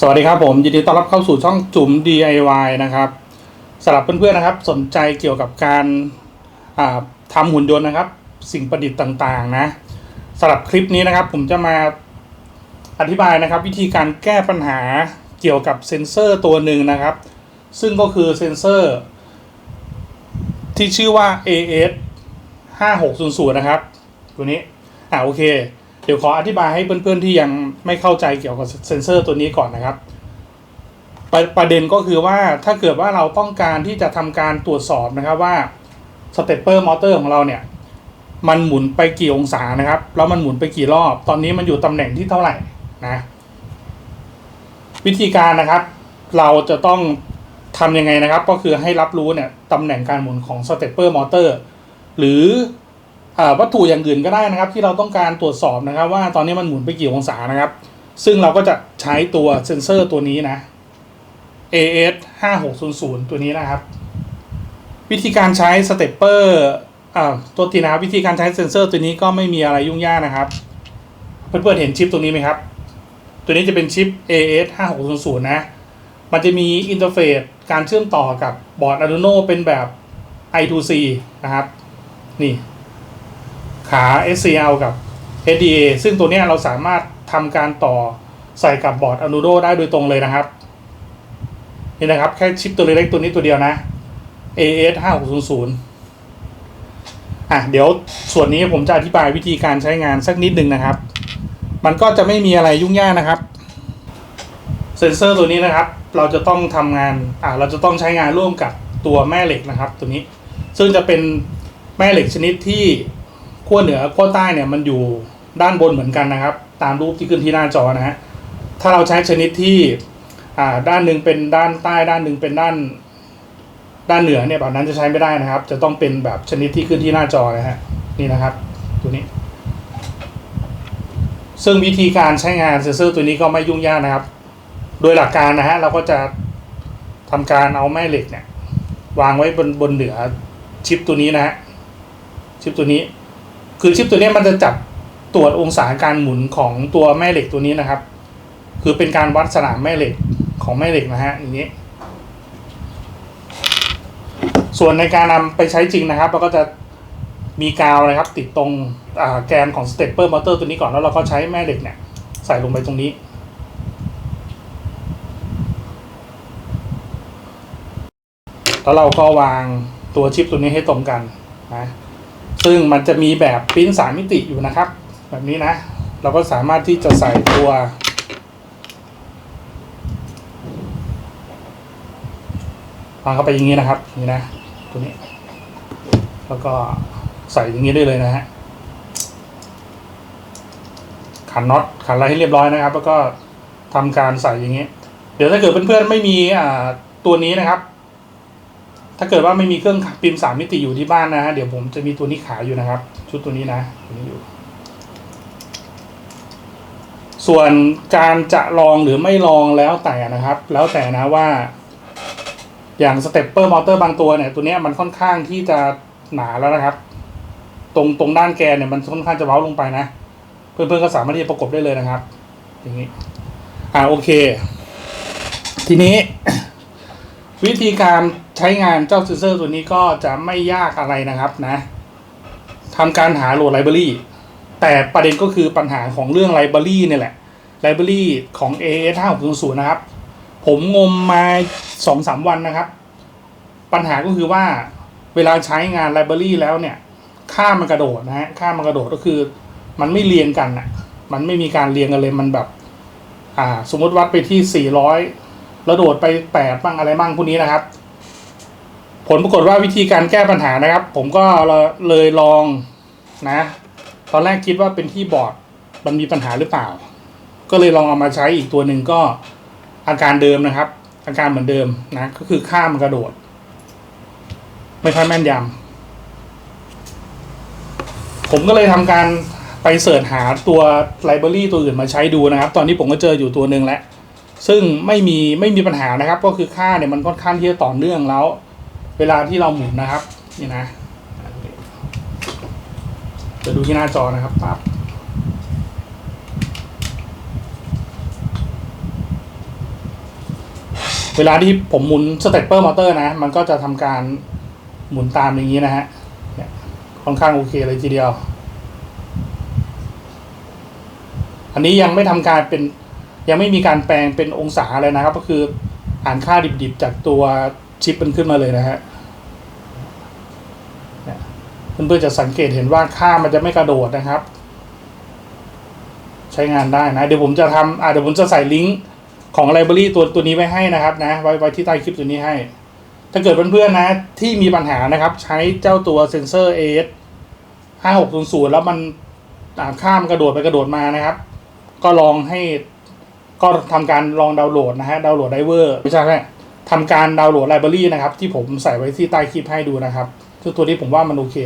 สวัสดีครับผมยินดีต้อนรับเข้าสู่ช่องจุ๋ม DIY นะครับสำหรับเพื่อนๆนะครับ สนใจเกี่ยวกับการอ่าทำหุ่นยนต์นะครับ สิ่งประดิษฐ์ต่างๆนะสำหรับคลิปนี้นะครับ ผมจะมาอธิบายนะครับ วิธีการแก้ปัญหาเกี่ยวกับเซ็นเซอร์ตัวหนึ่งนะครับ ซึ่งก็คือเซ็นเซอร์ ที่ชื่อว่า AS 5600นะครับ ตัวนี้อ่าโอเค เดี๋ยวขออธิบายให้เพื่อนๆที่ยังไม่เข้าใจเกี่ยวกับเซ็นเซอร์ตัวนี้ก่อนนะครับ ประประเด็นก็คือว่าถ้าเกิดว่าเราต้องการที่จะทำการตรวจสอบนะครับว่าสเตปเปอร์มอเตอร์ของเราเนี่ย มันหมุนไปกี่องศานะครับ แล้วมันหมุนไปกี่รอบ ตอนนี้มันอยู่ตำแหน่งที่เท่าไหร่นะวิธีการนะครับ เราจะต้องทำยังไงนะครับ ก็คือให้รับรู้เนี่ยตำแหน่งการหมุนของสเตปเปอร์มอเตอร์หรือ วัตถุอย่างอื่นก็ได้นะครับ ที่เราต้องการตรวจสอบนะครับ ว่าตอนนี้มันหมุนไปกี่องศานะครับ ซึ่งเราก็จะใช้ตัวเซ็นเซอร์ตัวนี้นะ AS 5600ตัวนี้นะครับ วิธีการใช้สเตปเปอร์ตัวทีนะครับวิธีการใช้เซ็นเซอร์ตัวนี้ก็ไม่มีอะไรยุ่งยากนะครับ เพื่อนๆเห็นชิปตรงนี้ไหมครับ ตัวนี้จะเป็นชิป AS 5600นะ มันจะมีอินเทอร์เฟซการเชื่อมต่อกับบอร์ด Arduino เป็นแบบ I2C นะครับ นี่ ขา SCL กับ SDA ซึ่งตัวนี้เราสามารถทำการต่อใส่กับบอร์ด Arduino ได้โดยตรงเลยนะครับนี่นะครับ แค่ชิปตัวเล็กตัวนี้ตัวเดียวนะ AS 5600อะเดี๋ยวส่วนนี้ผมจะอธิบายวิธีการใช้งานสักนิดหนึ่งนะครับ มันก็จะไม่มีอะไรยุ่งยากนะครับ เซ็นเซอร์ตัวนี้นะครับ เราจะต้องทำงานอ่าเราจะต้องใช้งานร่วมกับตัวแม่เหล็กนะครับ ตัวนี้ ซึ่งจะเป็นแม่เหล็กชนิดที่ ขั้วเหนือขั้วใต้เนี่ยมันอยู่ด้านบนเหมือนกันนะครับ ตามรูปที่ขึ้นที่หน้าจอนะฮะถ้าเราใช้ชนิดที่ด้านหนึ่งเป็นด้านใต้ ด้านหนึ่งเป็นด้านด้านเหนือเนี่ยแบบนั้นจะใช้ไม่ได้นะครับ จะต้องเป็นแบบชนิดที่ขึ้นที่หน้าจอนะฮะนี่นะครับตัวนี้ ซึ่งวิธีการใช้งานเซนเซอร์ตัวนี้ก็ไม่ยุ่งยากนะครับ โดยหลักการนะฮะเราก็จะทำการเอาแม่เหล็กเนี่ยวางไว้บนบนเหนือชิปตัวนี้นะฮะชิปตัวนี้ คือชิปตัวนี้มันจะจับตรวจองศาการหมุนของตัวแม่เหล็กตัวนี้นะครับ คือเป็นการวัดสนามแม่เหล็กของแม่เหล็กนะฮะอย่างนี้ ส่วนในการนำไปใช้จริงนะครับเราก็จะมีกาวนะครับ ติดตรงแกนของสเตปเปอร์มอเตอร์ตัวนี้ก่อนแล้วเราก็ใช้แม่เหล็กเนี่ยใส่ลงไปตรงนี้แล้วเราก็วางตัวชิปตัวนี้ให้ตรงกันนะ ซึ่งมันจะมีแบบปริ้นสามมิติอยู่นะครับ แบบนี้นะ เราก็สามารถที่จะใส่ตัววางเข้าไปอย่างนี้นะครับนี่นะตัวนี้ แล้วก็ใส่อย่างนี้ได้เลยนะฮะขันน็อตขันอะไรให้เรียบร้อยนะครับ แล้วก็ทำการใส่อย่างนี้ เดี๋ยวถ้าเกิดเพื่อนๆไม่มีอ่าตัวนี้นะครับ ถ้าเกิดว่าไม่มีเครื่องพิมพ์สามมิติอยู่ที่บ้านนะฮะเดี๋ยวผมจะมีตัวนี้ขายอยู่นะครับ ชุดตัวนี้นะตัวนี้อยู่ ส่วนการจะลองหรือไม่ลองแล้วแต่นะครับ แล้วแต่นะว่า อย่างสเตปเปอร์มอเตอร์บางตัวเนี่ย ตัวนี้มันค่อนข้างที่จะหนาแล้วนะครับ ตรงตรงด้านแกนเนี่ยมันค่อนข้างจะเว้าลงไปนะ เพื่อนๆก็สามารถที่จะประกบได้เลยนะครับ อย่างนี้ อ่าโอเค ทีนี้ วิธีการใช้งานเจ้าเซนเซอร์ตัวนี้ก็จะไม่ยากอะไรนะครับนะทำการหาโหลดไลบรารีแต่ประเด็นก็คือปัญหาของเรื่องไลบรารีเนี่ยแหละไลบรารีของ AS 5 6 0นะครับ ผมงมมาสองสามวันนะครับ ปัญหาก็คือว่าเวลาใช้งานไลบรารีแล้วเนี่ย ค่ามันกระโดดนะฮะค่ามันกระโดดก็คือ มันไม่เรียงกันอะ มันไม่มีการเรียงกันเลยมันแบบ อ่า สมมติวัดไปที่ สี่ร้อยแล้วโดดไปแปดบ้างอะไรบ้างพวกนี้นะครับ ผลปรากฏว่าวิธีการแก้ปัญหานะครับ ผมก็เลยลองนะ ตอนแรกคิดว่าเป็นที่บอร์ดมันมีปัญหาหรือเปล่า ก็เลยลองเอามาใช้อีกตัวหนึ่งก็อาการเดิมนะครับ อาการเหมือนเดิมนะ ก็คือข้ามกระโดด ไม่ค่อยแม่นยำผมก็เลยทำการไปเสิร์ชหาตัวไลบรารีตัวอื่นมาใช้ดูนะครับ ตอนนี้ผมก็เจออยู่ตัวหนึ่งแล้ว ซึ่งไม่มีไม่มีปัญหานะครับ ก็คือค่าเนี่ยมันค่อนข้างที่จะต่อเนื่องแล้ว เวลาที่เราหมุนนะครับ นี่นะจะดูที่หน้าจอนะครับปั๊บเวลาที่ผมหมุนสเตปเปอร์มอเตอร์นะ มันก็จะทำการหมุนตามอย่างนี้นะฮะค่อนข้างโอเคเลยทีเดียว อันนี้ยังไม่ทำการเป็น ยังไม่มีการแปลงเป็นองศาเลยนะครับ ก็คืออ่านค่าดิบๆ จากตัวชิปมันขึ้นมาเลยนะฮะเพื่อนๆจะสังเกตเห็นว่าค่ามันจะไม่กระโดดนะครับ ใช้งานได้นะเดี๋ยวผมจะทำอ่าเดี๋ยวผมจะใส่ลิงก์ของไลบรารีตัวตัวนี้ไว้ให้นะครับนะไว้ไว้ที่ใต้คลิปตัวนี้ให้ ถ้าเกิดเพื่อนๆนะ ที่มีปัญหานะครับ ใช้เจ้าตัวเซนเซอร์ AS 5600 แล้วมันอ่าข้ามนกระโดดไปกระโดดมานะครับ ก็ลองให้ ก็ทำการลองดาวน์โหลดนะฮะดาวน์โหลดไดเวอร์ไม่ใช่แค่ทำการดาวน์โหลดไลบรารีนะครับที่ผมใส่ไว้ที่ใต้คลิปให้ดูนะครับคือตัวนี้ผมว่ามันโอเค